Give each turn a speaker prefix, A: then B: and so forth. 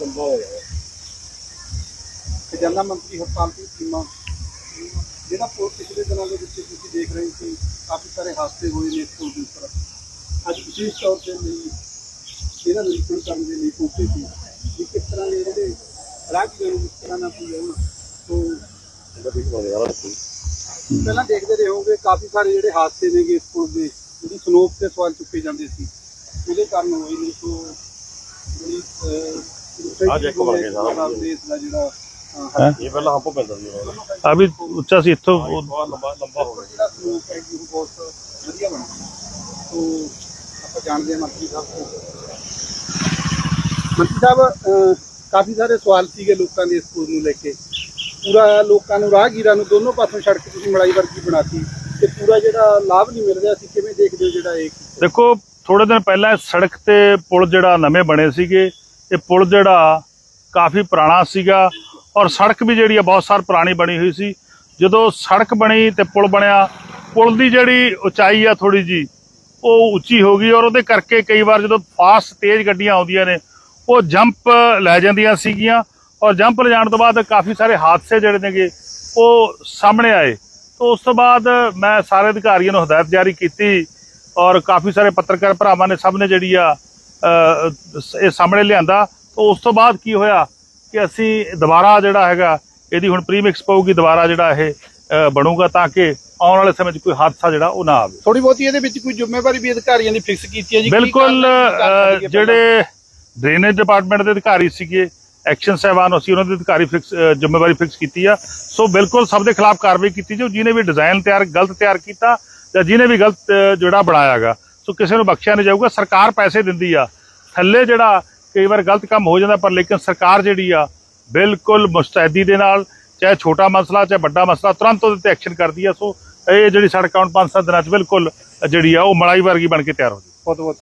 A: ਲੰਬਾ ਹੋ ਗਿਆ
B: ਖਜ਼ਾਨਾ ਮੰਤਰੀ ਹਰਪਾਲ ਸਿੰਘ ਚੀਮਾ, ਜਿਹੜਾ ਪੁਲ ਪਿਛਲੇ ਦਿਨਾਂ ਦੇ ਵਿੱਚ ਤੁਸੀਂ ਦੇਖ ਰਹੇ ਸੀ, ਕਾਫੀ ਸਾਰੇ ਹਾਦਸੇ ਹੋਏ ਨੇ ਇਸ ਪੁਲ ਦੇ ਉੱਪਰ। ਅੱਜ ਵਿਸ਼ੇਸ਼ ਤੌਰ ਤੇ ਲਈ ਇਹਦਾ ਨਿਰੀਖਣ ਕਰਨ ਦੇ ਲਈ ਪਹੁੰਚੇ ਸੀ ਕਿ ਕਿਸ ਤਰ੍ਹਾਂ ਦੇ ਜਿਹੜੇ ਰਾਹਗੀਰਾਂ ਨੂੰ ਕਿਸ ਤਰ੍ਹਾਂ ਨਾਲ ਕੀ ਹੋਣਾ ਤੋਂ ਪਹਿਲਾਂ ਦੇਖਦੇ ਰਹੋਗੇ, ਕਾਫੀ ਸਾਰੇ ਜਿਹੜੇ ਹਾਦਸੇ ਨੇਗੇ ਇਸ ਪੁਲ ਦੇ, ਜਿਹੜੀ ਸਨੋਪ ਤੇ ਸਵਾਲ ਚੁੱਕੇ ਜਾਂਦੇ ਸੀ। ਉਹਦੇ ਕਾਰਨ ਹੋਏ ਨੇ, ਸੋ ਜਿਹੜੀ ਅਹ,
A: ਅੱਜ ਇੱਕ ਬਣ ਗਿਆ ਸਾਰਾ।
B: ਦੇਸ਼ ਦਾ ਜਿਹੜਾ ਅਹ,
C: ਹੈਂ?
A: ਇਹ ਪਹਿਲਾਂ ਹੰਪ ਪੈਂਦਾ ਸੀ।
C: ਆ ਵੀ ਉੱਚਾ ਸੀ ਇੱਥੋਂ ਉਹ
A: ਬਹੁਤ ਲੰਬਾ ਲੰਬਾ ਹੋ ਗਿਆ।
B: ਜਿਹੜਾ ਸਲੂਕ ਹੈ ਜੀ ਉਹ ਬਹੁਤ ਵਧੀਆ ਬਣਾ। ਤੋ ਆਪਾਂ ਜਾਣਦੇ ਹਾਂ ਮੰਤਰੀ ਸਾਹਿਬ ਤੋਂ। ਮੰਤਰੀ ਸਾਹਿਬ ਅਹ, ਕਾਫੀ ਸਾਰੇ ਸਵਾਲ ਸੀਗੇ ਲੋਕਾਂ ਦੇ ਇਸ ਪੁਲ ਨੂੰ ਲੈ ਕੇ। ਪੂਰਾ ਲੋਕਾਂ ਨੂੰ ਰਾਹਗੀਰਾਂ ਨੂੰ ਦੋਨੋਂ ਪਾਸੋਂ ਸੜਕ ਤੁਸੀਂ ਮਲਾਈ ਵਰਗੀ ਬਣਾਤੀ। ਤੇ ਪੂਰਾ ਜਿਹੜਾ ਲਾਭ ਨਹੀਂ ਮਿਲ ਰਿਹਾ ਸੀ ਕਿਵੇਂ ਦੇਖਦੇ ਹੋ ਜਿਹੜਾ ਇਹ
C: ਦੇਖੋ ਥੋੜੇ ਦਿਨ ਪਹਿਲਾਂ ਸੜਕ ਤੇ ਪੁਲ ਜਿਹੜਾ ਨਵੇਂ ਬਣੇ ਸੀਗੇ ਇਹ ਪੁਲ ਜਿਹੜਾ ਕਾਫੀ ਪੁਰਾਣਾ ਸੀਗਾ ਔਰ ਸੜਕ ਵੀ ਜਿਹੜੀ ਆ ਬਹੁਤ ਸਾਰ ਪੁਰਾਣੀ ਬਣੀ ਹੋਈ ਸੀ। ਜਦੋਂ ਸੜਕ ਬਣੀ ਤੇ ਪੁਲ ਬਣਿਆ, ਪੁਲ ਦੀ ਜਿਹੜੀ ਉਚਾਈ ਆ ਥੋੜੀ ਜੀ ਉਹ ਉੱਚੀ ਹੋ ਗਈ ਔਰ ਉਹਦੇ ਕਰਕੇ ਕਈ ਵਾਰ ਜਦੋਂ ਫਾਸਟ ਤੇਜ਼ ਗੱਡੀਆਂ ਆਉਂਦੀਆਂ ਨੇ, ਉਹ ਜੰਪ ਲੈ ਜਾਂਦੀਆਂ ਸੀਗੀਆਂ ਔਰ ਜੰਪ ਲਿਜਾਣ ਤੋਂ ਬਾਅਦ ਕਾਫੀ ਸਾਰੇ ਹਾਦਸੇ ਜਿਹੜੇ ਨੇਗੇ, ਉਹ ਸਾਹਮਣੇ ਆਏ। ਤੋਂ ਉਸ ਤੋਂ ਬਾਅਦ ਮੈਂ ਸਾਰੇ ਅਧਿਕਾਰੀਆਂ ਨੂੰ ਹਦਾਇਤ ਜਾਰੀ ਕੀਤੀ ਔਰ ਕਾਫੀ ਸਾਰੇ ਪੱਤਰਕਾਰ ਭਰਾਵਾਂ ਨੇ ਸਭ ਨੇ ਜਿਹੜੀ ਆ ਇਹ ਸਾਹਮਣੇ ਲਿਆਂਦਾ ਤੋਂ ਉਸ ਤੋਂ ਬਾਅਦ ਕੀ ਹੋਇਆ ਕਿ ਅਸੀਂ ਦੁਬਾਰਾ ਜਿਹੜਾ ਹੈਗਾ ਇਹਦੀ ਹੁਣ ਪ੍ਰੀਮਿਕਸ ਪਊਗੀ ਦੁਬਾਰਾ ਜਿਹੜਾ ਇਹ ਬਣੂਗਾ ਤਾਂ ਕਿ ਆਉਣ ਵਾਲੇ ਸਮੇਂ 'ਚ ਕੋਈ ਹਾਦਸਾ ਜਿਹੜਾ ਉਹ ਨਾ ਆਵੇ।
B: ਥੋੜੀ ਬਹੁਤੀ ਇਹਦੇ ਵਿੱਚ ਕੋਈ ਜ਼ਿੰਮੇਵਾਰੀ ਵੀ ਅਧਿਕਾਰੀਆਂ ਦੀ ਫਿਕਸ ਕੀਤੀ ਹੈ ਜੀ
C: ਬਿਲਕੁਲ ਜਿਹੜੇ ਡਰੇਨੇਜ ਡਿਪਾਰਟਮੈਂਟ ਦੇ ਅਧਿਕਾਰੀ ਸੀਗੇ ਐਕਸ਼ਨ ਸਹਿਬਾਨ ਅਸੀਂ ਉਹਨਾਂ ਦੇ ਅਧਿਕਾਰੀ ਫਿਕਸ ਜ਼ਿੰਮੇਵਾਰੀ ਫਿਕਸ ਕੀਤੀ ਆ। ਸੋ ਬਿਲਕੁਲ ਸਭ ਦੇ ਖਿਲਾਫ ਕਾਰਵਾਈ ਕੀਤੀ ਜੋ ਜਿਹਨੇ ਵੀ ਡਿਜ਼ਾਈਨ ਤਿਆਰ ਗਲਤ ਤਿਆਰ ਕੀਤਾ ਜਾਂ ਜਿਹਨੇ ਵੀ ਗਲਤ ਜਿਹੜਾ ਬਣਾਇਆਗਾ ਸੋ ਕਿਸੇ ਨੂੰ ਬਖਸ਼ਿਆ ਨਹੀਂ ਜਾਊਗਾ, ਸਰਕਾਰ ਪੈਸੇ ਦਿੰਦੀ ਆ। ਥੱਲੇ ਜਿਹੜਾ ਕਈ ਵਾਰ ਗਲਤ ਕੰਮ ਹੋ ਜਾਂਦਾ, ਪਰ ਲੇਕਿਨ ਸਰਕਾਰ ਜਿਹੜੀ ਆ, ਬਿਲਕੁਲ ਮੁਸਤੈਦੀ ਦੇ ਨਾਲ, ਚਾਹੇ ਛੋਟਾ ਮਸਲਾ, ਚਾਹੇ ਵੱਡਾ ਮਸਲਾ, ਤੁਰੰਤ ਉਹਦੇ ਤੇ ਐਕਸ਼ਨ ਕਰਦੀ ਆ। ਸੋ ਇਹ ਜਿਹੜੀ ਸੜਕ ਆਉਣ ਪੰਜ ਸੱਤ ਦਿਨਾਂ ਚ ਬਿਲਕੁਲ ਜਿਹੜੀ ਆ, ਉਹ ਮਲਾਈ ਵਰਗੀ ਬਣ ਕੇ ਤਿਆਰ ਹੋ ਜਾਊ।
B: ਬਹੁਤ ਬਹੁਤ